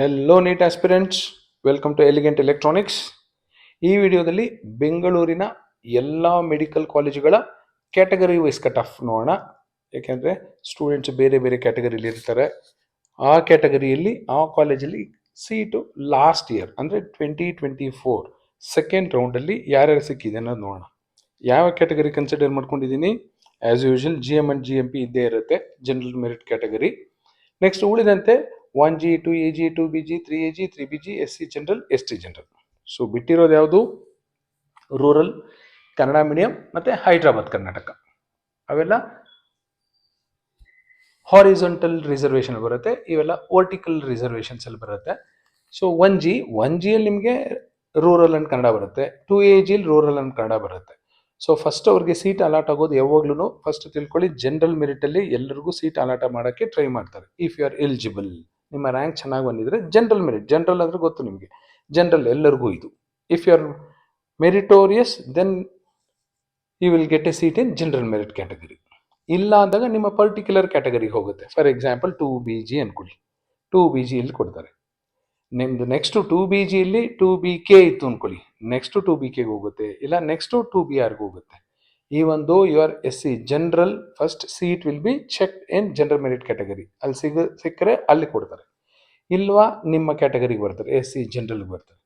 Hello NEET aspirants welcome to elegant electronics ಈ ವಿಡಿಯೋದಲ್ಲಿ ಬೆಂಗಳೂರಿನ ಎಲ್ಲ ಮೆಡಿಕಲ್ ಕಾಲೇಜುಗಳ ಕ್ಯಾಟಗರಿ ವೈಸ್ ಕಟ್ ಆಫ್ ನೋಡೋಣ. ಯಾಕೆಂದರೆ ಸ್ಟೂಡೆಂಟ್ಸ್ ಬೇರೆ ಬೇರೆ ಕ್ಯಾಟಗರಿಲಿ ಇರ್ತಾರೆ. ಆ ಕ್ಯಾಟಗರಿಯಲ್ಲಿ ಆ ಕಾಲೇಜಲ್ಲಿ ಸೀಟು ಲಾಸ್ಟ್ ಇಯರ್ ಅಂದರೆ ಟ್ವೆಂಟಿ ಟ್ವೆಂಟಿ ಫೋರ್ ಸೆಕೆಂಡ್ ರೌಂಡಲ್ಲಿ ಯಾರ್ಯಾರು ಸಿಕ್ಕಿದೆ ಅನ್ನೋದು ನೋಡೋಣ. ಯಾವ ಕ್ಯಾಟಗರಿ ಕನ್ಸಿಡರ್ ಮಾಡ್ಕೊಂಡಿದ್ದೀನಿ? As usual G M and G M P ಇದ್ದೇ ಇರುತ್ತೆ ಜನರಲ್ ಮೆರಿಟ್ ಕ್ಯಾಟಗರಿ ನೆಕ್ಸ್ಟ್ ಉಳಿದಂತೆ one G, two A G, two B G, three A G, three B G, S C general, S T general. So ಬಿಟ್ಟಿರೋದು ಯಾವುದು? Rural Kannada medium ಮತ್ತು ಹೈದ್ರಾಬಾದ್, ಕರ್ನಾಟಕ. ಅವೆಲ್ಲ horizontal reservation ಬರುತ್ತೆ. ಇವೆಲ್ಲ vertical reservations ಅಲ್ಲಿ ಬರುತ್ತೆ. So one G one ಜಿಯಲ್ಲಿ ನಿಮಗೆ rural and Kannada ಬರುತ್ತೆ. ಟೂ ಎ ಜಿಲಿ ರೂರಲ್ ಅಂಡ್ ಕನ್ನಡ ಬರುತ್ತೆ. ಸೊ ಫಸ್ಟ್ ಅವ್ರಿಗೆ ಸೀಟ್ ಅಲಾಟ್ ಆಗೋದು ಯಾವಾಗ್ಲೂ ಫಸ್ಟ್ ತಿಳ್ಕೊಳ್ಳಿ ಜನರಲ್ ಮೆರಿಟಲ್ಲಿ ಎಲ್ಲರಿಗೂ ಸೀಟ್ ಅಲಾಟ ಮಾಡೋಕ್ಕೆ ಟ್ರೈ ಮಾಡ್ತಾರೆ ಇಫ್ ಯು ಆರ್ ಎಲಿಜಿಬಲ್ ನಿಮ್ಮ ರ್ಯಾಂಕ್ ಚೆನ್ನಾಗಿ ಬಂದಿದ್ರೆ ಜನರಲ್ ಮೆರಿಟ್ ಜನರಲ್ ಅಂದರೆ ಗೊತ್ತು ನಿಮಗೆ. ಜನರಲ್ ಎಲ್ಲರಿಗೂ ಇದು. If you are meritorious then you will get a seat in general merit category ಇಲ್ಲ ಅಂದಾಗ ನಿಮ್ಮ ಪರ್ಟಿಕ್ಯುಲರ್ ಕ್ಯಾಟಗರಿಗೆ ಹೋಗುತ್ತೆ. For example two B G ಅಂದ್ಕೊಳ್ಳಿ ಟು ಬಿ ಜಿಯಲ್ಲಿ ಕೊಡ್ತಾರೆ. ನಿಮ್ಮದು ನೆಕ್ಸ್ಟ್ ಟು ಬಿ ಜಿಯಲ್ಲಿ ಟು ಬಿ ಕೆ ಇತ್ತು ಅಂದ್ಕೊಳ್ಳಿ ನೆಕ್ಸ್ಟ್ ಟು ಬಿ ಕೆಗೆ ಹೋಗುತ್ತೆ. ಇಲ್ಲ ನೆಕ್ಸ್ಟು ಟು ಬಿ ಆರ್ಗೆ ಹೋಗುತ್ತೆ. ಈ ಒಂದು you are S C general first seat will be check in general merit category ಅಲ್ಲಿ ಸಿಗ, ಸಿಕ್ಕರೆ ಅಲ್ಲಿ ಕೊಡ್ತಾರೆ. ಇಲ್ವಾ ನಿಮ್ಮ ಕ್ಯಾಟಗರಿಗೆ ಬರ್ತಾರೆ ಎಸ್ ಸಿ ಜನರಲ್ಗೆ ಬರ್ತಾರೆ.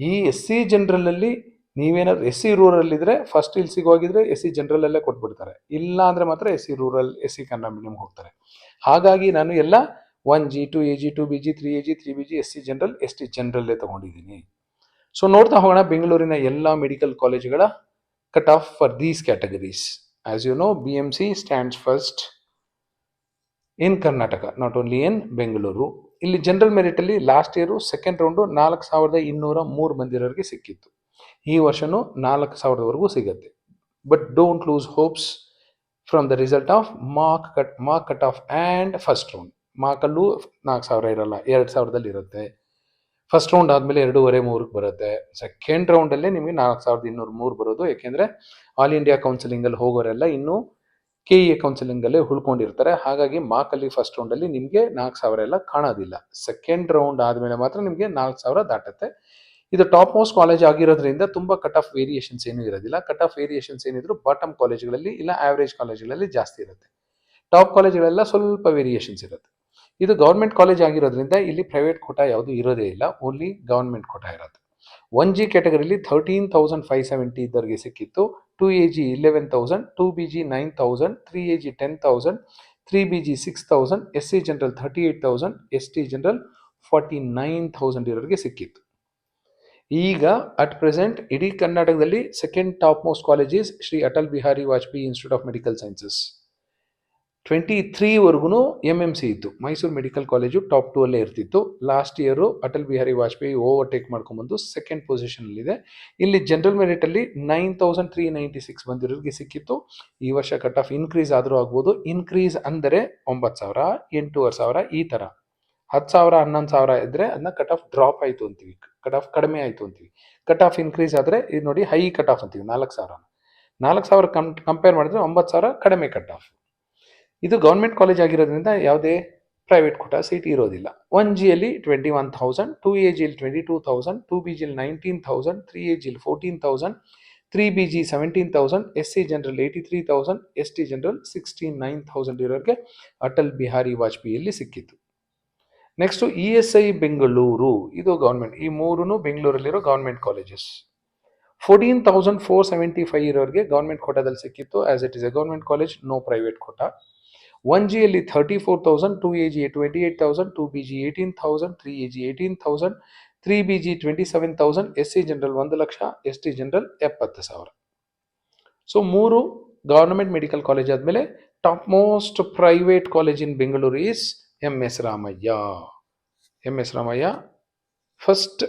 ಈ ಎಸ್ ಸಿ ಜನರಲಲ್ಲಿ ನೀವೇನಾದ್ರು ಎಸ್ ಸಿ ರೂರಲ್ ಇದ್ರೆ ಫಸ್ಟ್ ಇಲ್ಲಿ ಸಿಗೋಗಿದ್ರೆ ಎಸ್ ಸಿ ಜನರಲ್ ಅಲ್ಲೇ ಕೊಟ್ಬಿಡ್ತಾರೆ. ಇಲ್ಲ ಅಂದ್ರೆ ಮಾತ್ರ S C rural S C Kannada medium ಹೋಗ್ತಾರೆ. ಹಾಗಾಗಿ ನಾನು ಎಲ್ಲ one G two A G two B G three A G three B G S C general S T ಜನರಲ್ಲೇ ತಗೊಂಡಿದ್ದೀನಿ. ಸೊ ನೋಡ್ತಾ ಹೋಗೋಣ, ಬೆಂಗಳೂರಿನ ಎಲ್ಲ ಮೆಡಿಕಲ್ ಕಾಲೇಜುಗಳ cut off for these categories you you BMC B first in Karnataka not only in Bengaluru ಇಲ್ಲಿ general ಮೆರಿಟಲ್ಲಿ last year second round ನಾಲ್ಕು ಸಾವಿರದ ಇನ್ನೂರ ಮೂರು ಮಂದಿರೋರಿಗೆ ಸಿಕ್ಕಿತ್ತು. ಈ ವರ್ಷನೂ ನಾಲ್ಕು ಸಾವಿರದವರೆಗೂ ಸಿಗುತ್ತೆ. But don't lose hopes from the result of mark cut mark cut off and first round ಮಾರ್ಕಲ್ಲೂ ನಾಲ್ಕು ಸಾವಿರ ಇರಲ್ಲ, ಎರಡು ಸಾವಿರದಲ್ಲಿ ಇರುತ್ತೆ. ಫಸ್ಟ್ ರೌಂಡ್ ಆದಮೇಲೆ ಎರಡೂವರೆ, ಮೂರಕ್ಕೆ ಬರುತ್ತೆ. ಸೆಕೆಂಡ್ ರೌಂಡಲ್ಲೇ ನಿಮಗೆ ನಾಲ್ಕು ಸಾವಿರದ ಇನ್ನೂರು ಮೂರು ಬರೋದು. ಯಾಕೆಂದರೆ ಆಲ್ ಇಂಡಿಯಾ ಕೌನ್ಸಿಲಿಂಗಲ್ಲಿ ಹೋಗೋರೆಲ್ಲ ಇನ್ನೂ ಕೆ ಇ ಎ ಕೌನ್ಸಿಲಿಂಗಲ್ಲೇ ಉಳ್ಕೊಂಡಿರ್ತಾರೆ. ಹಾಗಾಗಿ ಮಾಕಲ್ಲಿ ಫಸ್ಟ್ ರೌಂಡಲ್ಲಿ ನಿಮಗೆ ನಾಲ್ಕು ಸಾವಿರ ಎಲ್ಲ ಕಾಣೋದಿಲ್ಲ. ಸೆಕೆಂಡ್ ರೌಂಡ್ ಆದಮೇಲೆ ಮಾತ್ರ ನಿಮಗೆ ನಾಲ್ಕು ಸಾವಿರ ದಾಟುತ್ತೆ. ಇದು ಟಾಪ್ ಮೋಸ್ಟ್ ಕಾಲೇಜ್ ಆಗಿರೋದ್ರಿಂದ ತುಂಬ ಕಟ್ ಆಫ್ ವೇರಿಯೇಷನ್ಸ್ ಏನೂ ಇರೋದಿಲ್ಲ. ಕಟ್ ಆಫ್ ವೇರಿಯೇಷನ್ಸ್ ಏನಿದ್ರು ಬಾಟಮ್ ಕಾಲೇಜ್ಗಳಲ್ಲಿ ಇಲ್ಲ ಆವ್ರೇಜ್ ಕಾಲೇಜ್ಗಳಲ್ಲಿ ಜಾಸ್ತಿ ಇರುತ್ತೆ. ಟಾಪ್ ಕಾಲೇಜ್ಗಳೆಲ್ಲ ಸ್ವಲ್ಪ ವೇರಿಯೇಷನ್ಸ್ ಇರುತ್ತೆ. ಇದು ಗೌರ್ಮೆಂಟ್ ಕಾಲೇಜ್ ಆಗಿರೋದ್ರಿಂದ ಇಲ್ಲಿ ಪ್ರೈವೇಟ್ ಕೋಟ ಯಾವುದು ಇರೋದೇ ಇಲ್ಲ ಓನ್ಲಿ ಗೌರ್ಮೆಂಟ್ ಕೋಟ ಇರೋದು ಒನ್ ಜಿ ಕ್ಯಾಟಗರಿಲಿ ಥರ್ಟೀನ್ ತೌಸಂಡ್ ಫೈವ್ ಸೆವೆಂಟಿ ಇದ್ದವರಿಗೆ ಸಿಕ್ಕಿತ್ತು two A G eleven thousand two B G nine thousand three A G ten thousand three B G six thousand S C general thirty eight thousand S T general forty nine thousand ಇರೋರಿಗೆ ಸಿಕ್ಕಿತ್ತು. ಈಗ at present ಇಡೀ ಕರ್ನಾಟಕದಲ್ಲಿ second top most colleges Shri Atal Bihari Vajpayee institute of medical sciences twenty ತ್ರೀವರೆಗೂ M M C ಇತ್ತು Mysuru medical college top two ಅಲ್ಲೇ ಇರ್ತಿತ್ತು. Last year Atal Bihari Vajpayee overtake ಮಾಡ್ಕೊಂಬಂದು second ಪೊಸಿಷನಲ್ಲಿದೆ ಇಲ್ಲಿ general ಮೆರಿಟಲ್ಲಿ nine thousand three ninety six ಬಂದಿರೋರಿಗೆ ಸಿಕ್ಕಿತ್ತು. ಈ ವರ್ಷ cut off increase ಆದರೂ ಆಗ್ಬೋದು. ಇನ್ಕ್ರೀಸ್ ಅಂದರೆ ಒಂಬತ್ತು ಸಾವಿರ, ಎಂಟೂವರೆ ಸಾವಿರ, ಈ ಥರ. ಹತ್ತು ಸಾವಿರ, ಹನ್ನೊಂದು ಸಾವಿರ ಇದ್ದರೆ ಅದನ್ನ ಕಟ್ ಆಫ್ ಡ್ರಾಪ್ ಆಯಿತು ಅಂತೀವಿ. ಕಟ್ ಆಫ್ ಕಡಿಮೆ ಆಯಿತು ಅಂತೀವಿ. ಕಟ್ ಆಫ್ ಇನ್ಕ್ರೀಸ್ ಆದರೆ ಇದು ನೋಡಿ ಹೈ ಕಟ್ ಆಫ್ ಅಂತೀವಿ, ನಾಲ್ಕು ಸಾವಿರ. ನಾಲ್ಕು ಸಾವಿರ ಕಂಪೇರ್ ಮಾಡಿದ್ರೆ ಒಂಬತ್ತು ಸಾವಿರ ಕಡಿಮೆ ಕಟ್ ಆಫ್ ಇದು ಗೌರ್ಮೆಂಟ್ ಕಾಲೇಜ್ ಆಗಿರೋದ್ರಿಂದ ಯಾವುದೇ ಪ್ರೈವೇಟ್ ಕೋಟ ಸೀಟ್ ಇರೋದಿಲ್ಲ. ಒನ್ ಜಿಯಲ್ಲಿ twenty one thousand two A Jill twenty two thousand two B Jill nineteen thousand three A Jill fourteen thousand three B G seventeen thousand S C general eighty three thousand S T general sixteen nine thousand ಇರೋರಿಗೆ ಅಟಲ್ ಬಿಹಾರಿ ವಾಜಪೇಯಿಯಲ್ಲಿ ಸಿಕ್ಕಿತ್ತು next E S I Bengaluru, ಇದು government, ಈ ಮೂರೂ ಬೆಂಗಳೂರಲ್ಲಿರೋ government colleges fourteen thousand four seventy five ಇರೋರಿಗೆ government ಕೋಟಾದಲ್ಲಿ ಸಿಕ್ಕಿತ್ತು as it is a government college no private quota one ಜಿಯಲ್ಲಿ thirty four thousand two A G twenty eight thousand two B G eighteen thousand three A G eighteen thousand three B G twenty seven thousand S C general ಒಂದು ಲಕ್ಷ S T general ಎಪ್ಪತ್ತು ಸಾವಿರ. So ಮೂರು government medical college ಆದಮೇಲೆ top most private college in Bengaluru is M S Ramaiah M S Ramaiah first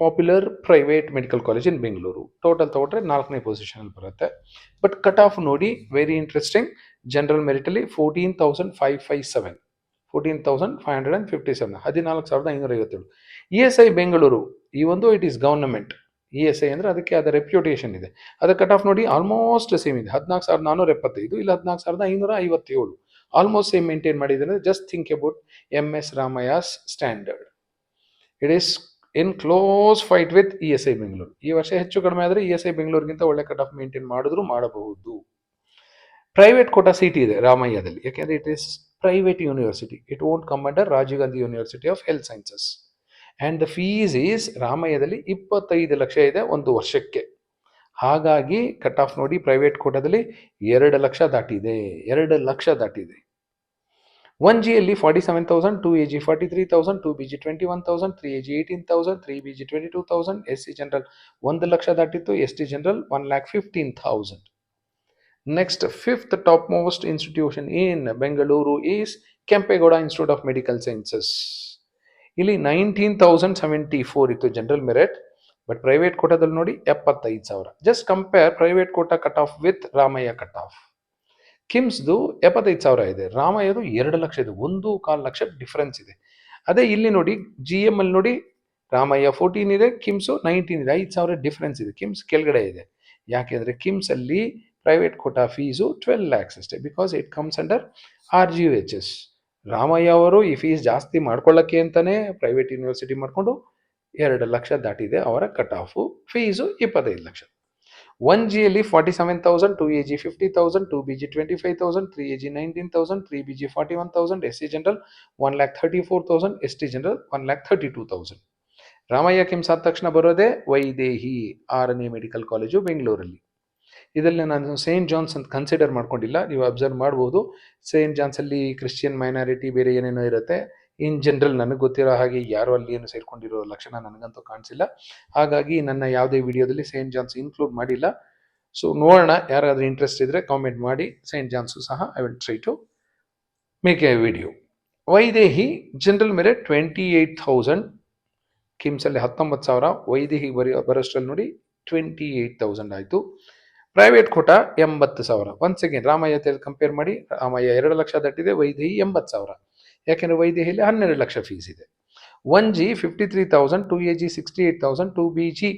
popular private medical college in Bengaluru total ತೊಗೊಂಡ್ರೆ ನಾಲ್ಕನೇ ಪೊಸಿಷನಲ್ಲಿ ಬರುತ್ತೆ. ಬಟ್ ಕಟ್ ಆಫ್ ನೋಡಿ very interesting general ಮೆರಿಟಲ್ಲಿ fourteen thousand five five seven fourteen thousand five hundred and fifty seven ಹದಿನಾಲ್ಕು ಸಾವಿರದ ಐನೂರ ಐವತ್ತೇಳು E S I Bengaluru ಈ ಒಂದು it is government E S I ಅಂದರೆ ಅದಕ್ಕೆ ಅದರ ರೆಪ್ಯುಟೇಷನ್ ಇದೆ. ಅದರ ಕಟ್ ಆಫ್ ನೋಡಿ ಆಲ್ಮೋಸ್ಟ್ ಸೇಮ್ ಇದೆ. ಹದಿನಾಲ್ಕು ಸಾವಿರದ ನಾನ್ನೂರ ಎಪ್ಪತ್ತೈದು ಇಲ್ಲ ಹದಿನಾಲ್ಕು ಸಾವಿರದ ಐನೂರ ಐವತ್ತೇಳು ಆಲ್ಮೋಸ್ಟ್ ಸೇಮ್ ಮೇಂಟೈನ್ ಮಾಡಿದ್ದಾರೆ just think about M S Ramaiah's standard it is in close fight with E S I Bengaluru ಈ ವರ್ಷ ಹೆಚ್ಚು ಕಡಿಮೆ ಆದರೆ ಇ ಎಸ್ ಐ ಬೆಂಗಳೂರಿಗಿಂತ ಒಳ್ಳೆ ಕಟ್ ಆಫ್ ಮೇಂಟೈನ್ ಮಾಡಿದ್ರು ಮಾಡಬಹುದು. ಪ್ರೈವೇಟ್ ಕೋಟಾ ಸೀಟ್ ಇದೆ ರಾಮಯ್ಯದಲ್ಲಿ. ಯಾಕೆಂದ್ರೆ it is private university it won't come under Rajiv Gandhi university of health sciences and the fees is ರಾಮಯ್ಯದಲ್ಲಿ ಇಪ್ಪತ್ತೈದು ಲಕ್ಷ ಇದೆ ಒಂದು ವರ್ಷಕ್ಕೆ. ಹಾಗಾಗಿ ಕಟ್ ಆಫ್ ನೋಡಿ ಪ್ರೈವೇಟ್ ಕೋಟಾದಲ್ಲಿ ಎರಡು ಲಕ್ಷ ದಾಟಿದೆ. ಎರಡು ಲಕ್ಷ ದಾಟಿದೆ. ಒನ್ ಜಿಯಲ್ಲಿ forty seven thousand two A G forty three thousand two B G twenty one thousand three A G eighteen thousand three B G twenty two thousand S C general ಒಂದು lakh ದಾಟಿತ್ತು S T general one lakh fifteen thousand next fifth top most institution in Bengaluru is Kempegowda institute of medical sciences ಇಲ್ಲಿ nineteen thousand seventy four ಇತ್ತು general merit but private ಕೋಟಾದಲ್ಲಿ ನೋಡಿ ಎಪ್ಪತ್ತೈದು ಸಾವಿರ. Just compare private quota cut off with Ramaiah cut off ಕಿಮ್ಸ್ದು ಎಪ್ಪತ್ತೈದು ಸಾವಿರ ಇದೆ. ರಾಮಯ್ಯದು ಎರಡು ಲಕ್ಷ ಇದೆ ಒಂದು ಕಾಲು ಲಕ್ಷ ಡಿಫ್ರೆನ್ಸ್ ಇದೆ. ಅದೇ ಇಲ್ಲಿ ನೋಡಿ ಜಿ ಎಂ ಅಲ್ಲಿ ನೋಡಿ ರಾಮಯ್ಯ ಫೋರ್ಟೀನ್ ಇದೆ ಕಿಮ್ಸು ನೈನ್ಟೀನ್ ಇದೆ, ಐದು ಸಾವಿರ ಡಿಫ್ರೆನ್ಸ್ ಇದೆ. ಕಿಮ್ಸ್ ಕೆಳಗಡೆ ಇದೆ. ಯಾಕೆಂದರೆ ಕಿಮ್ಸ್ ಅಲ್ಲಿ private quota fees twelve lakhs ಅಷ್ಟೇ because it comes under R G U H S Ramaiah ಅವರು ಈ ಫೀಸ್ ಜಾಸ್ತಿ ಮಾಡ್ಕೊಳ್ಳೋಕ್ಕೆ ಅಂತಲೇ ಪ್ರೈವೇಟ್ ಯೂನಿವರ್ಸಿಟಿ ಮಾಡಿಕೊಂಡು ಎರಡು ಲಕ್ಷ ದಾಟಿದೆ, ಅವರ ಕಟ್ ಆಫು ಫೀಸು ಇಪ್ಪತ್ತೈದು ಲಕ್ಷ. ಒನ್ ಜಿಯಲ್ಲಿ forty seven thousand two A G fifty thousand two B G twenty five thousand three A G nineteen thousand three B G forty one thousand S C general one lakh thirty four thousand S T general one lakh thirty two thousand Ramaiah KIMS ಆದ ತಕ್ಷಣ ಬರೋದೇ ವೈದೇಹಿ ಆರನೇ medical college ಬೆಂಗಳೂರಲ್ಲಿ ಇದರಲ್ಲಿ ನಾನು Saint John's ಅಂತ consider ಮಾಡ್ಕೊಂಡಿಲ್ಲ. ನೀವು ಅಬ್ಸರ್ವ್ ಮಾಡ್ಬೋದು. ಸೇಂಟ್ ಜಾನ್ಸಲ್ಲಿ ಕ್ರಿಶ್ಚಿಯನ್ ಮೈನಾರಿಟಿ ಬೇರೆ ಏನೇನೋ ಇರುತ್ತೆ. ಇನ್ ಜನರಲ್ ನನಗೆ ಗೊತ್ತಿರೋ ಹಾಗೆ ಯಾರು ಅಲ್ಲಿ ಏನು ಸೇರ್ಕೊಂಡಿರೋ ಲಕ್ಷಣ ನನಗಂತೂ ಕಾಣಿಸಿಲ್ಲ. ಹಾಗಾಗಿ ನನ್ನ ಯಾವುದೇ ವಿಡಿಯೋದಲ್ಲಿ ಸೇಂಟ್ ಜಾನ್ಸ್ ಇನ್ಕ್ಲೂಡ್ ಮಾಡಿಲ್ಲ. ಸೊ ನೋಡೋಣ, ಯಾರಾದರೂ ಇಂಟ್ರೆಸ್ಟ್ ಇದ್ದರೆ ಕಾಮೆಂಟ್ ಮಾಡಿ. ಸೇಂಟ್ ಜಾನ್ಸು ಸಹ I will try to make a video Vaidehi general ಮೇಲೆ ಟ್ವೆಂಟಿ ಏಯ್ಟ್ ಥೌಸಂಡ್ ಕಿಮ್ಸಲ್ಲಿ ಹತ್ತೊಂಬತ್ತು ಸಾವಿರ, ವೈದೇಹಿ ಬರೀ, ಬರೋಷ್ಟರಲ್ಲಿ ನೋಡಿ ಟ್ವೆಂಟಿ ಏಯ್ಟ್ ತೌಸಂಡ್ ಆಯಿತು. ಪ್ರೈವೇಟ್ ಕೋಟ ಎಂಬತ್ತು ಸಾವಿರ. ಒನ್ಸ್ ಅಗೇನ್ ರಾಮಯ್ಯ ಕಂಪೇರ್ ಮಾಡಿ, ರಾಮಯ್ಯ ಎರಡು ಲಕ್ಷ ದಟ್ಟಿದೆ ವೈದೇಹಿ ಎಂಬತ್ತು ಸಾವಿರ. ಯಾಕೆಂದರೆ ವೈದೇಹಿಯಲ್ಲಿ ಹನ್ನೆರಡು ಲಕ್ಷ ಫೀಸ್ ಇದೆ. One G fifty three thousand two A G sixty eight thousand two B G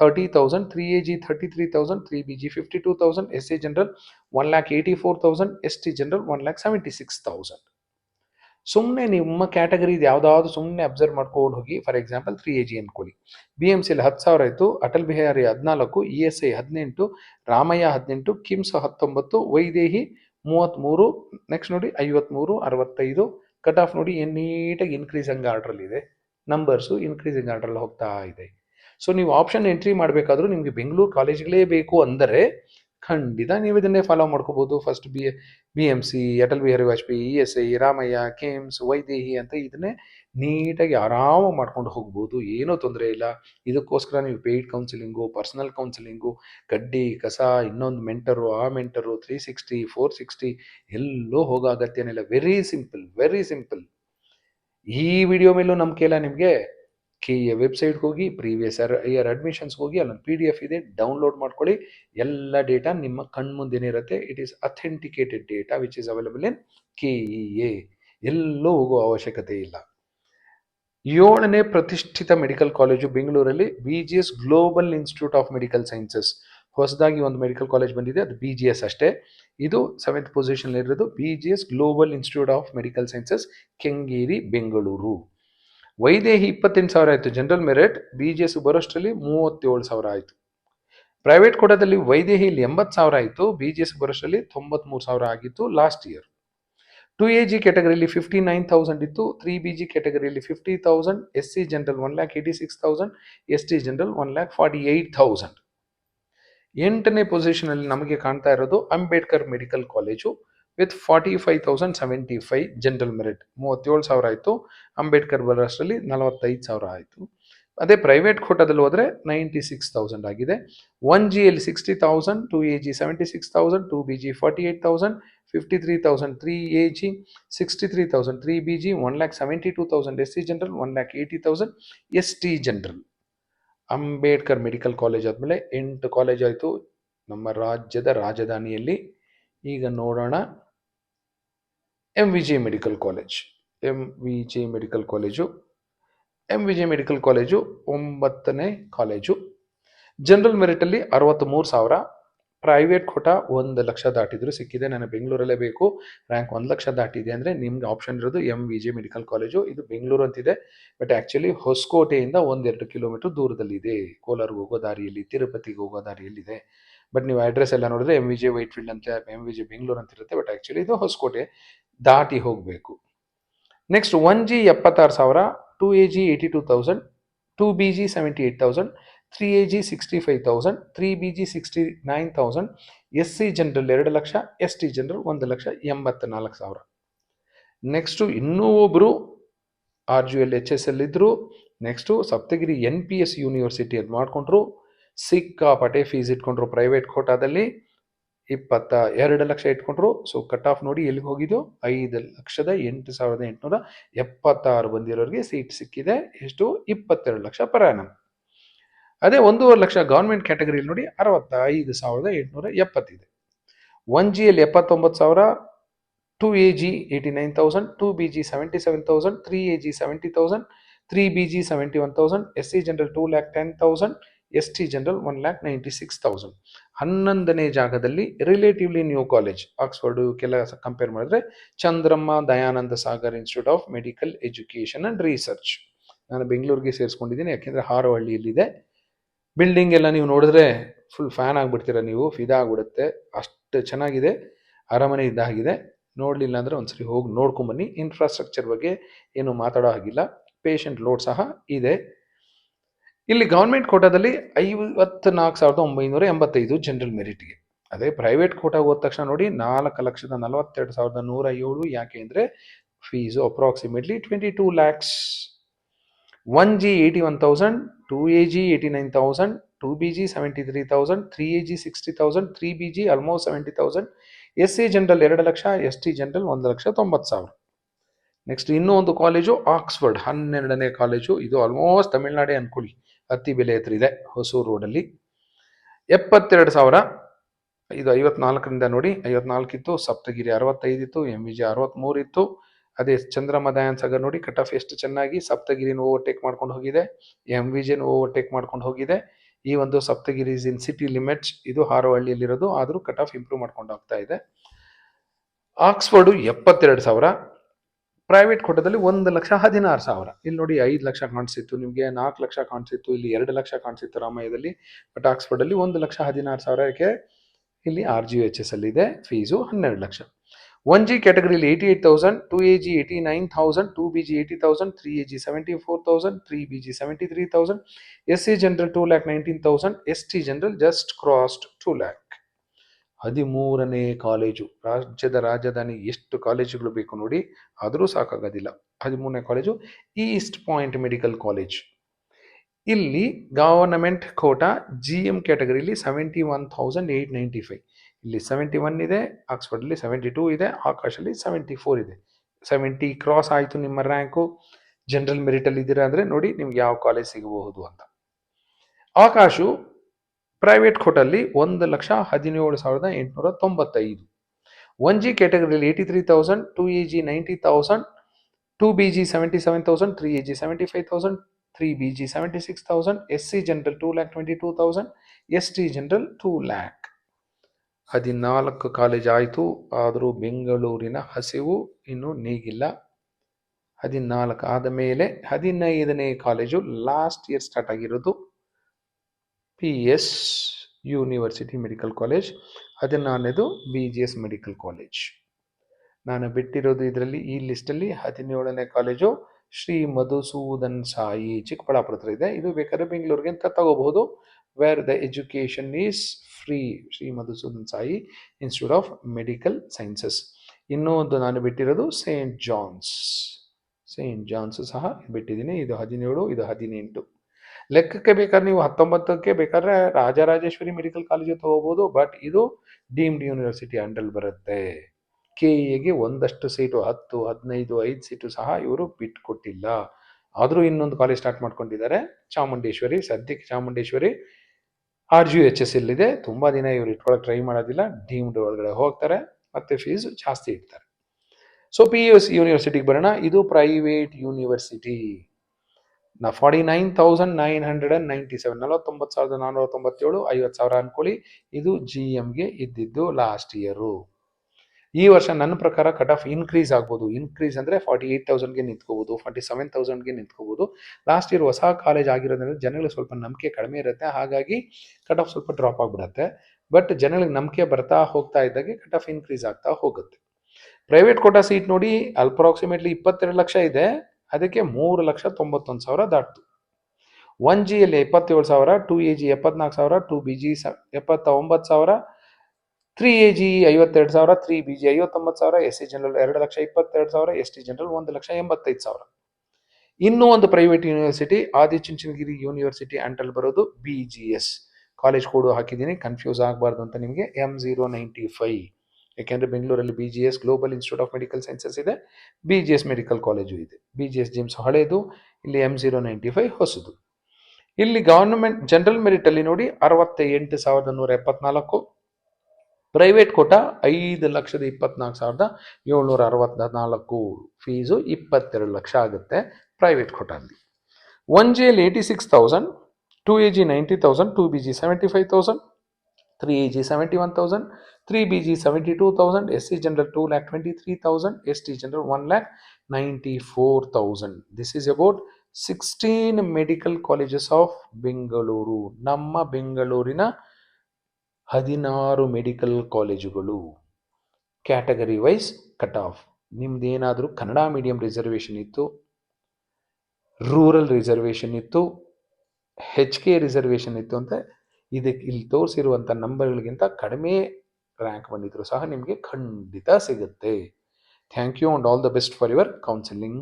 thirty thousand three A G thirty three thousand three B G fifty two thousand S A general one lakh eighty four thousand S T general one lakh seventy six thousand ಸುಮ್ಮನೆ ನಿಮ್ಮ category ಯಾವುದಾದ್ರು ಸುಮ್ಮನೆ observe ಮಾಡ್ಕೊಂಡು ಹೋಗಿ for example three A G ಅನ್ಕೊಳ್ಳಿ B M ಸಿಲಿ ಹತ್ತು ಸಾವಿರ ಆಯಿತು, ಅಟಲ್ ಬಿಹಾರಿ ಹದಿನಾಲ್ಕು ಇ ಎಸ್ ಐ ಹದಿನೆಂಟು, ರಾಮಯ್ಯ ಹದಿನೆಂಟು, ಕಿಮ್ಸ್ ಹತ್ತೊಂಬತ್ತು, ವೈದೇಹಿ ಮೂವತ್ತ್ಮೂರು ನೆಕ್ಸ್ಟ್ ನೋಡಿ ಐವತ್ತ್ಮೂರು ಅರವತ್ತೈದು ಕಟ್ ಆಫ್ ನೋಡಿ ನೀಟಾಗಿ ಇನ್ಕ್ರೀಸಿಂಗ್ ಆರ್ಡ್ರಲ್ಲಿ ಇದೆ. ನಂಬರ್ಸು ಇನ್ಕ್ರೀಸಿಂಗ್ ಆರ್ಡ್ರಲ್ಲಿ ಹೋಗ್ತಾ ಇದೆ. ಸೊ ನೀವು ಆಪ್ಷನ್ ಎಂಟ್ರಿ ಮಾಡಬೇಕಾದ್ರೂ ನಿಮಗೆ ಬೆಂಗಳೂರು ಕಾಲೇಜ್ಗಳೇ ಬೇಕು ಅಂದರೆ ಖಂಡಿತ ನೀವು ಇದನ್ನೇ ಫಾಲೋ ಮಾಡ್ಕೋಬಹುದು first B B M C Atal Bihari Vajpayee E S I Ramaiah KIMS Vaidehi ಅಂತ ಇದನ್ನೇ ನೀಟಾಗಿ ಆರಾಮಾಗಿ ಮಾಡ್ಕೊಂಡು ಹೋಗ್ಬೋದು. ಏನೂ ತೊಂದರೆ ಇಲ್ಲ. ಇದಕ್ಕೋಸ್ಕರ ನೀವು ಪೇಯ್ಡ್ ಕೌನ್ಸಿಲಿಂಗು ಪರ್ಸನಲ್ ಕೌನ್ಸಿಲಿಂಗು ಕಡ್ಡಿ, ಕಸ, ಇನ್ನೊಂದು ಮೆಂಟರು ಆ mentor three sixty four sixty ಎಲ್ಲೂ ಹೋಗೋ ಅಗತ್ಯನಿಲ್ಲ ವೆರಿ ಸಿಂಪಲ್ ವೆರಿ ಸಿಂಪಲ್ ಈ ವಿಡಿಯೋ ಮೇಲೂ ನಂಬಿಕೆ ಇಲ್ಲ ನಿಮಗೆ? ಕೆ ಎ ವೆಬ್ಸೈಟ್ಗೆ ಹೋಗಿ ಪ್ರೀವಿಯಸ್ ಇಯರ್ ಅಡ್ಮಿಷನ್ಸ್ಗೆ ಹೋಗಿ, ಅಲ್ಲೊಂದು ಪಿ ಡಿ ಎಫ್ ಇದೆ ಡೌನ್ಲೋಡ್ ಮಾಡ್ಕೊಳ್ಳಿ. ಎಲ್ಲ ಡೇಟಾ ನಿಮ್ಮ ಕಣ್ಮುಂದೆನೇ ಇರುತ್ತೆ. It is authenticated data which is available in K E A ಎಲ್ಲೋ ಹೋಗೋ ಅವಶ್ಯಕತೆ ಇಲ್ಲ. ಏಳನೇ ಪ್ರತಿಷ್ಠಿತ ಮೆಡಿಕಲ್ ಕಾಲೇಜು ಬೆಂಗಳೂರಲ್ಲಿ B G S global institute of medical sciences ಹೊಸದಾಗಿ ಒಂದು ಮೆಡಿಕಲ್ ಕಾಲೇಜ್ ಬಂದಿದೆ, ಅದು ಬಿ ಜಿ ಎಸ್ ಅಷ್ಟೇ. ಇದು ಸೆವೆಂತ್ ಪೊಸಿಷನ್ ಇರೋದು B G S global institute of medical sciences Kengeri, Bengaluru. Vaidehi ಇಪ್ಪತ್ತೆಂಟು ಸಾವಿರ ಆಯಿತು. General merit B G S ಬರೋಷ್ಟರಲ್ಲಿ ಮೂವತ್ತೇಳು ಸಾವಿರ ಆಯಿತು. ಪ್ರೈವೇಟ್ ಕೋಟಾದಲ್ಲಿ ವೈದೇಹಿಯಲ್ಲಿ ಎಂಬತ್ತು ಸಾವಿರ ಆಯಿತು. ಬಿ ಜಿ ಎಸ್ ಬರೋಷ್ಟರಲ್ಲಿ ತೊಂಬತ್ಮೂರು ಸಾವಿರ ಆಗಿತ್ತು last year two A G ಕ್ಯಾಟಗರಿಯಲ್ಲಿ fifty nine thousand ಇತ್ತು. Three B G ಕ್ಯಾಟಗರಿಯಲ್ಲಿ fifty thousand S C general one lakh eighty six thousand S T general one lakh forty eight thousand ಎಂಟನೇ ಪೊಸಿಷನಲ್ಲಿ ನಮಗೆ ಕಾಣ್ತಾ ಇರೋದು Ambedkar medical college with forty five thousand seventy five general merit. ಮೂವತ್ತೇಳು ಸಾವಿರ ಆಯಿತು. ಅಂಬೇಡ್ಕರ್ ಬರೋಷ್ಟರಲ್ಲಿ ನಲವತ್ತೈದು ಸಾವಿರ ಆಯಿತು. ಅದೇ ಪ್ರೈವೇಟ್ ಕೋಟಾದಲ್ಲಿ ಹೋದರೆ ನೈಂಟಿ ಸಿಕ್ಸ್ ತೌಸಂಡ್ ಆಗಿದೆ. ಒನ್ ಜಿ ಎಲ್ಲಿ sixty thousand, two A G seventy six thousand, two B G forty eight thousand, fifty three thousand, three A G sixty three thousand, three B G one lakh seventy two thousand, S C general one lakh eighty thousand, S T general Ambedkar medical college ಆದಮೇಲೆ ಎಂಟು college ಆಯಿತು ನಮ್ಮ ರಾಜ್ಯದ ರಾಜಧಾನಿಯಲ್ಲಿ. ಈಗ ನೋಡೋಣ M V J medical college M V J medical college M V J medical college ಒಂಬತ್ತನೇ college general ಮೆರಿಟಲ್ಲಿ ಅರವತ್ತ್ಮೂರು ಸಾವಿರ. ಪ್ರೈವೇಟ್ ಕೋಟ ಒಂದು ಲಕ್ಷ ದಾಟಿದ್ರು ಸಿಕ್ಕಿದೆ. ನಾನು ಬೆಂಗಳೂರಲ್ಲೇ ಬೇಕು. ರ್ಯಾಂಕ್ ಒಂದು ಲಕ್ಷ ದಾಟಿದೆ ಅಂದರೆ ನಿಮ್ಗೆ ಆಪ್ಷನ್ ಇರೋದು M V J medical college ಇದು ಬೆಂಗಳೂರು ಅಂತಿದೆ. ಬಟ್ ಆ್ಯಕ್ಚುಲಿ ಹೊಸಕೋಟೆಯಿಂದ ಒಂದೆರಡು ಕಿಲೋಮೀಟರ್ ದೂರದಲ್ಲಿದೆ. ಕೋಲಾರ್ಗೆ ಹೋಗೋ ದಾರಿಯಲ್ಲಿ, ತಿರುಪತಿಗೆ ಹೋಗೋ ದಾರಿಯಲ್ಲಿದೆ. ಬಟ್ ನೀವು ಅಡ್ರೆಸ್ ಎಲ್ಲ ನೋಡಿದ್ರೆ M V J Whitefield ಅಂತ ಎಂ ವಿ ಜೆ ಬೆಂಗಳೂರು ಅಂತ ಇರುತ್ತೆ. ಬಟ್ ಆ್ಯಕ್ಚುಲಿ ಇದು ಹೊಸಕೋಟೆ ದಾಟಿ ಹೋಗಬೇಕು. ನೆಕ್ಸ್ಟ್ ಒನ್ ಜಿ ಎಪ್ಪತ್ತಾರು ಸಾವಿರ two A G eighty two thousand two B G seventy eight thousand three A G sixty five thousand three B G sixty nine thousand S C general ಎರಡು ಲಕ್ಷ S T general ಒಂದು ಲಕ್ಷ ಎಂಬತ್ತ ನಾಲ್ಕು ಸಾವಿರ. Next ಇನ್ನೂ ಒಬ್ಬರು R G L H S L ಇದ್ದರು next Saptagiri N P S university ಅದು ಮಾಡಿಕೊಂಡ್ರು. ಸಿಕ್ಕಾಪಟ್ಟೆ ಫೀಸ್ ಇಟ್ಕೊಂಡ್ರು ಪ್ರೈವೇಟ್ ಕೋಟಾದಲ್ಲಿ ಇಪ್ಪತ್ತ ಎರಡು ಲಕ್ಷ ಇಟ್ಕೊಂಡ್ರು. ಸೊ ಕಟ್ ಆಫ್ ನೋಡಿ ಎಲ್ಲಿಗೆ ಹೋಗಿದ್ದು? ಐದು ಲಕ್ಷದ ಎಂಟು ಸಾವಿರದ ಎಂಟುನೂರ ಎಪ್ಪತ್ತಾರು ಬಂದಿರೋರಿಗೆ ಸೀಟ್ ಸಿಕ್ಕಿದೆ. ಎಷ್ಟು? ಇಪ್ಪತ್ತೆರಡು ಲಕ್ಷ ಪ್ರಯಾಣ ಅದೇ ಒಂದೂವರೆ ಲಕ್ಷ ಗೌರ್ಮೆಂಟ್ ಕ್ಯಾಟಗರಿಯಲ್ಲಿ ನೋಡಿ ಅರವತ್ತೈದು ಸಾವಿರದ ಎಂಟುನೂರ ಎಪ್ಪತ್ತಿದೆ. ಒನ್ ಜಿಯಲ್ಲಿ ಎಪ್ಪತ್ತೊಂಬತ್ತು ಸಾವಿರ two A G eighty nine thousand two B G seventy seven thousand three A G seventy thousand three B G seventy one thousand S C general two lakh ten thousand S T general one lakh ninety six thousand ಹನ್ನೊಂದನೇ ಜಾಗದಲ್ಲಿ relatively new college, Oxford ಕೆಲ compare ಮಾಡಿದ್ರೆ Chandramma Dayananda Sagar institute of medical education and research ನಾನು ಬೆಂಗಳೂರಿಗೆ ಸೇರಿಸ್ಕೊಂಡಿದ್ದೀನಿ, ಯಾಕೆಂದರೆ ಹಾರೋಹಳ್ಳಿಯಲ್ಲಿದೆ building ಎಲ್ಲ ನೀವು ನೋಡಿದ್ರೆ ಫುಲ್ ಫ್ಯಾನ್ ಆಗಿಬಿಡ್ತೀರ ನೀವು, ಫಿದಾ ಆಗ್ಬಿಡುತ್ತೆ, ಅಷ್ಟು ಚೆನ್ನಾಗಿದೆ, ಅರಮನೆ ಇದ್ದಾಗಿದೆ ನೋಡಲಿಲ್ಲ ಅಂದರೆ ಒಂದ್ಸರಿ ಹೋಗಿ ನೋಡ್ಕೊಂಬನ್ನಿ ಇನ್ಫ್ರಾಸ್ಟ್ರಕ್ಚರ್ ಬಗ್ಗೆ ಏನು ಮಾತಾಡೋ ಹಾಗಿಲ್ಲ. ಪೇಷಂಟ್ ಲೋಡ್ ಸಹ ಇದೆ. ಇಲ್ಲಿ ಗೌರ್ಮೆಂಟ್ ಕೋಟಾದಲ್ಲಿ ಐವತ್ತು ನಾಲ್ಕು ಸಾವಿರದ ಒಂಬೈನೂರ ಎಂಬತ್ತೈದು ಜನರಲ್ ಮೆರಿಟ್ಗೆ ಅದೇ ಪ್ರೈವೇಟ್ ಕೋಟಾ ಹೋದ ತಕ್ಷಣ ನೋಡಿ, ನಾಲ್ಕು ಲಕ್ಷದ ನಲವತ್ತೆರಡು ಸಾವಿರದ ನೂರ ಏಳು ಯಾಕೆ ಅಂದರೆ fees approximately twenty two lakhs one G eighty one thousand two A G eighty nine thousand two B G seventy three thousand three A G sixty thousand three B G almost seventy thousand S C general ಎರಡು ಲಕ್ಷ S T general ಒಂದು ಲಕ್ಷ ತೊಂಬತ್ತು ಸಾವಿರ. Next ಇನ್ನೂ ಒಂದು college Oxford ಹನ್ನೆರಡನೇ college ಇದು almost ತಮಿಳ್ನಾಡೇ ಅನ್ಕೊಳ್ಳಿ. ಅತಿ ಬೆಲೆ ಹತ್ರ ಇದೆ ಹೊಸೂರು ರೋಡಲ್ಲಿ ಎಪ್ಪತ್ತೆರಡು ಸಾವಿರ. ಇದು ಐವತ್ನಾಲ್ಕರಿಂದ ನೋಡಿ, ಐವತ್ನಾಲ್ಕಿತ್ತು, ಸಪ್ತಗಿರಿ ಅರವತ್ತೈದಿತ್ತು ಎಂ ವಿ ಜಿ ಅರವತ್ತ್ಮೂರು ಇತ್ತು ಅದೇ ಚಂದ್ರಮ ದಯಾನ್ ಸಾಗರ್ ನೋಡಿ ಕಟ್ ಆಫ್ ಎಷ್ಟು ಚೆನ್ನಾಗಿ ಸಪ್ತಗಿರಿನ ಓವರ್ಟೇಕ್ ಮಾಡ್ಕೊಂಡು ಹೋಗಿದೆ. ಎಂ ವಿ ಜಿನ ಓವರ್ಟೇಕ್ ಮಾಡ್ಕೊಂಡು ಹೋಗಿದೆ. ಈ ಒಂದು ಸಪ್ತಗಿರೀಸ್ ಇನ್ ಸಿಟಿ ಲಿಮಿಟ್ಸ್ ಇದು ಹಾರೋಹಳ್ಳಿಯಲ್ಲಿರೋದು ಆದರೂ ಕಟ್ ಆಫ್ ಇಂಪ್ರೂವ್ ಮಾಡ್ಕೊಂಡು ಹೋಗ್ತಾ ಇದೆ. ಆಕ್ಸ್ಫರ್ಡು ಎಪ್ಪತ್ತೆರಡು ಸಾವಿರ. ಪ್ರೈವೇಟ್ ಕೋಟದಲ್ಲಿ ಒಂದು ಲಕ್ಷ ಹದಿನಾರು ಸಾವಿರ. ಇಲ್ಲಿ ನೋಡಿ ಐದು ಲಕ್ಷ ಕಾಣಿಸಿತ್ತು, ನಿಮಗೆ ನಾಲ್ಕು ಲಕ್ಷ ಕಾಣಿಸಿತ್ತು, ಇಲ್ಲಿ ಎರಡು ಲಕ್ಷ ಕಾಣಿಸಿತ್ತು ರಾಮಯ್ಯದಲ್ಲಿ ಬಟ್ ಆಕ್ಸ್ಫರ್ಡಲ್ಲಿ ಒಂದು ಲಕ್ಷ ಹದಿನಾರು ಸಾವಿರಕ್ಕೆ ಇಲ್ಲಿ ಆರ್ ಜಿ ಎಚ್ ಎಸ್ ಅಲ್ಲಿ ಇದೆ ಫೀಸು ಹನ್ನೆರಡು ಲಕ್ಷ. One G ಕ್ಯಾಟಗರಿಲಿ eighty eight thousand two A G eighty nine thousand two B G eighty thousand three A G seventy four thousand three B G seventy three thousand S C general two lakh nineteen thousand S T general just crossed two lakh ಹದಿಮೂರನೇ college. ರಾಜ್ಯದ ರಾಜಧಾನಿ ಎಷ್ಟು ಕಾಲೇಜುಗಳು ಬೇಕು ನೋಡಿ, ಆದರೂ ಸಾಕಾಗೋದಿಲ್ಲ. ಹದಿಮೂರನೇ college, East Point medical college. ಇಲ್ಲಿ government quota G M ಕ್ಯಾಟಗರಿಲಿ seventy one thousand eight ninety five. ಇಲ್ಲಿ ಸೆವೆಂಟಿ ಒನ್ ಇದೆ ಆಕ್ಸ್ಫರ್ಡಲ್ಲಿ ಸೆವೆಂಟಿ ಟೂ ಇದೆ, ಆಕಾಶಲ್ಲಿ ಸೆವೆಂಟಿ ಫೋರ್ ಇದೆ. ಸೆವೆಂಟಿ ಕ್ರಾಸ್ ಆಯಿತು ನಿಮ್ಮ ರ್ಯಾಂಕು. ಜನರಲ್ ಮೆರಿಟಲ್ಲಿ ಇದ್ದೀರಾ ಅಂದರೆ ನೋಡಿ ನಿಮ್ಗೆ ಯಾವ ಕಾಲೇಜ್ ಸಿಗಬಹುದು ಅಂತ. ಆಕಾಶು ಪ್ರೈವೇಟ್ ಕೋಟಲ್ಲಿ ಒಂದು ಲಕ್ಷ ಹದಿನೇಳು ಸಾವಿರದ ಎಂಟುನೂರ ತೊಂಬತ್ತೈದು. One G ಕ್ಯಾಟಗರಿಯಲ್ಲಿ eighty three thousand two A G ninety thousand two B G seventy seven thousand three A G seventy five thousand three B G seventy six thousand S C general two lakh twenty two thousand S T general two lakh ಹದಿನಾಲ್ಕು college ಆಯಿತು, ಆದರೂ ಬೆಂಗಳೂರಿನ ಹಸಿವು ಇನ್ನೂ ನೀಗಿಲ್ಲ. ಹದಿನಾಲ್ಕು ಆದ ಮೇಲೆ ಹದಿನೈದನೇ ಕಾಲೇಜು ಲಾಸ್ಟ್ ಇಯರ್ ಸ್ಟಾರ್ಟ್ ಆಗಿರೋದು. P S university medical college ಹದಿನಾರನೇದು B G S medical college ನಾನು ಬಿಟ್ಟಿರೋದು ಇದರಲ್ಲಿ ಈ ಲಿಸ್ಟಲ್ಲಿ ಹದಿನೇಳನೇ ಕಾಲೇಜು ಶ್ರೀ ಮಧುಸೂದನ್ ಸಾಯಿ ಚಿಕ್ಕಬಳ್ಳಾಪುರ ಹತ್ರ ಇದೆ. ಇದು ಬೇಕಾದ್ರೆ ಬೆಂಗಳೂರಿಗೆ ಅಂತ ತಗೋಬಹುದು. Where the education is free Shri Madhusudan Sai institute of medical sciences ಇನ್ನೂ ಒಂದು ನಾನು ಬಿಟ್ಟಿರೋದು ಸೇಂಟ್ ಜಾನ್ಸ್ ಸೇಂಟ್ ಜಾನ್ಸ್ ಸಹ ಬಿಟ್ಟಿದ್ದೀನಿ. ಇದು ಹದಿನೇಳು, ಇದು ಹದಿನೆಂಟು. ಲೆಕ್ಕಕ್ಕೆ ಬೇಕಾದ್ರೆ ನೀವು ಹತ್ತೊಂಬತ್ತಕ್ಕೆ ಬೇಕಾದ್ರೆ ರಾಜರಾಜೇಶ್ವರಿ ಮೆಡಿಕಲ್ ಕಾಲೇಜು ಹೋಗ್ಬೋದು, ಬಟ್ ಇದು ಡೀಮ್ಡ್ ಯೂನಿವರ್ಸಿಟಿ ಅಂಡಲ್ ಬರುತ್ತೆ. ಕೆ ಎಗೆ ಒಂದಷ್ಟು ಸೀಟು, ಹತ್ತು, ಹದಿನೈದು, ಐದು ಸೀಟು ಸಹ ಇವರು ಬಿಟ್ಕೊಟ್ಟಿಲ್ಲ ಆದರೂ ಇನ್ನೊಂದು ಕಾಲೇಜ್ ಸ್ಟಾರ್ಟ್ ಮಾಡ್ಕೊಂಡಿದ್ದಾರೆ, ಚಾಮುಂಡೇಶ್ವರಿ. ಸದ್ಯಕ್ಕೆ Chamundeshwari R G H S ಇಲ್ಲಿದೆ. ತುಂಬ ದಿನ ಇವರು ಇಟ್ಕೊಳಕ್ಕೆ ಟ್ರೈ ಮಾಡೋದಿಲ್ಲ, ಡೀಮ್ಡ್ ಒಳಗಡೆ ಹೋಗ್ತಾರೆ, ಮತ್ತೆ ಫೀಸ್ ಜಾಸ್ತಿ ಇಡ್ತಾರೆ. ಸೊ ಪಿ ಯು ಸಿ ಯೂನಿವರ್ಸಿಟಿಗೆ ಬರೋಣ. ಇದು ಪ್ರೈವೇಟ್ ಯೂನಿವರ್ಸಿಟಿ ನಾ forty nine thousand nine hundred and ninety seven ನಲವತ್ತೊಂಬತ್ತು ಸಾವಿರದ ನಾನ್ನೂರ ತೊಂಬತ್ತೇಳು, ಐವತ್ತು ಸಾವಿರ ಅನ್ಕೊಳ್ಳಿ. ಇದು ಜಿ ಎಮ್ಗೆ ಇದ್ದಿದ್ದು ಲಾಸ್ಟ್ ಇಯರು ಈ ವರ್ಷ ನನ್ನ ಪ್ರಕಾರ ಕಟ್ ಆಫ್ ಇನ್ಕ್ರೀಸ್ ಆಗ್ಬೋದು. ಇನ್ಕ್ರೀಸ್ ಅಂದರೆ ಫಾರ್ಟಿ ಏಯ್ಟ್ ತೌಸಂಡ್ಗೆ ನಿಂತ್ಕೋಬೋದು ಫಾರ್ಟಿ ಸೆವೆನ್ ತೌಸಂಡ್ಗೆ ನಿಂತ್ಕೋಬೋದು. ಲಾಸ್ಟ್ ಇಯರ್ ಹೊಸ ಕಾಲೇಜ್ ಆಗಿರೋದ್ರಿಂದ ಜನಗಳಿಗೆ ಸ್ವಲ್ಪ ನಂಬಿಕೆ ಕಡಿಮೆ ಇರುತ್ತೆ. ಹಾಗಾಗಿ ಕಟ್ ಆಫ್ ಸ್ವಲ್ಪ ಡ್ರಾಪ್ ಆಗಿಬಿಡುತ್ತೆ. ಬಟ್ ಜನಗಳಿಗೆ ನಂಬಿಕೆ ಬರ್ತಾ ಹೋಗ್ತಾ ಇದ್ದಾಗೆ ಕಟ್ ಆಫ್ ಇನ್ಕ್ರೀಸ್ ಆಗ್ತಾ ಹೋಗುತ್ತೆ. ಪ್ರೈವೇಟ್ ಕೋಟಾ ಸೀಟ್ ನೋಡಿ ಅಲ್ಪ್ರಾಕ್ಸಿಮೇಟ್ಲಿ ಇಪ್ಪತ್ತೆರಡು ಲಕ್ಷ ಇದೆ. ಅದಕ್ಕೆ ಮೂರು ಲಕ್ಷ ತೊಂಬತ್ತೊಂದು ಸಾವಿರ ದಾಟ್ತು. ಒನ್ ಜಿಯಲ್ಲಿ ಎಪ್ಪತ್ತೇಳು ಸಾವಿರ ಟು ಎ ಜಿ ಎಪ್ಪತ್ನಾಲ್ಕು ಸಾವಿರ ಟು ಬಿ ಜಿ ಸ ಎಪ್ಪತ್ತ ಒಂಬತ್ತು ಸಾವಿರ ತ್ರೀ ಎ ಜಿ ಐವತ್ತೆರಡು ಸಾವಿರ ತ್ರೀ ಬಿ ಜಿ ಐವತ್ತೊಂಬತ್ತು ಸಾವಿರ ಎಸ್ ಸಿ ಜನರಲ್ ಎರಡು ಲಕ್ಷ ಇಪ್ಪತ್ತೆರಡು ಸಾವಿರ ಎಸ್ ಟಿ ಜನರಲ್ ಒಂದು ಲಕ್ಷ ಎಂಬತ್ತೈದು ಸಾವಿರ. ಇನ್ನೂ ಒಂದು ಪ್ರೈವೇಟ್ ಯೂನಿವರ್ಸಿಟಿ ಆದಿಚುಂಚನಗಿರಿ ಯೂನಿವರ್ಸಿಟಿ ಅಂಟಲ್ಲಿ ಬರೋದು B G S college code ಹಾಕಿದ್ದೀನಿ ಕನ್ಫ್ಯೂಸ್ ಆಗಬಾರ್ದು ಅಂತ ನಿಮಗೆ ಎಂ ಜೀರೋ ನೈಂಟಿ ಫೈ ಯಾಕೆಂದರೆ ಬೆಂಗಳೂರಲ್ಲಿ B G S global institute of medical sciences ಇದೆ B G S medical college ಇದೆ. ಬಿ ಜಿ ಎಸ್ ಜಿಮ್ಸ್ ಹಳೇದು, ಇಲ್ಲಿ ಎಂ ಜೀರೋ ನೈಂಟಿ ಫೈವ್ ಹೊಸದು. ಇಲ್ಲಿ ಗವರ್ನಮೆಂಟ್ ಜನರಲ್ ಮೆರಿಟಲ್ಲಿ ನೋಡಿ ಅರವತ್ತ ಎಂಟು ಸಾವಿರದ ನೂರ ಎಪ್ಪತ್ನಾಲ್ಕು ಪ್ರೈವೇಟ್ ಕೋಟ ಐದು ಲಕ್ಷದ ಇಪ್ಪತ್ನಾಲ್ಕು ಸಾವಿರದ ಏಳ್ನೂರ ಅರವತ್ತ ನಾಲ್ಕು ಫೀಸು ಇಪ್ಪತ್ತೆರಡು ಲಕ್ಷ ಆಗುತ್ತೆ private ಕೋಟಲ್ಲಿ one G L eighty six thousand two A G ninety thousand two B G seventy five thousand three A G seventy one thousand three B G seventy two thousand S C general two lakh twenty three thousand S T general one lakh ninety four thousand this is about sixteen medical colleges of Bengaluru ನಮ್ಮ ಬೆಂಗಳೂರಿನ ಹದಿನಾರು medical ಕಾಲೇಜುಗಳು category wise cut off ನಿಮ್ದೇನಾದರೂ Kannada medium reservation ಇತ್ತು rural reservation ಇತ್ತು H K reservation ಇತ್ತು ಅಂತ ಇದಕ್ಕೆ ಇಲ್ಲಿ ತೋರಿಸಿರುವಂಥ ನಂಬರ್ಗಳಿಗಿಂತ ಕಡಿಮೆ ರ್ಯಾಂಕ್ ಬಂದಿದ್ರು ಸಹ ನಿಮಗೆ ಖಂಡಿತ ಸಿಗುತ್ತೆ thank you and all the best for your counselling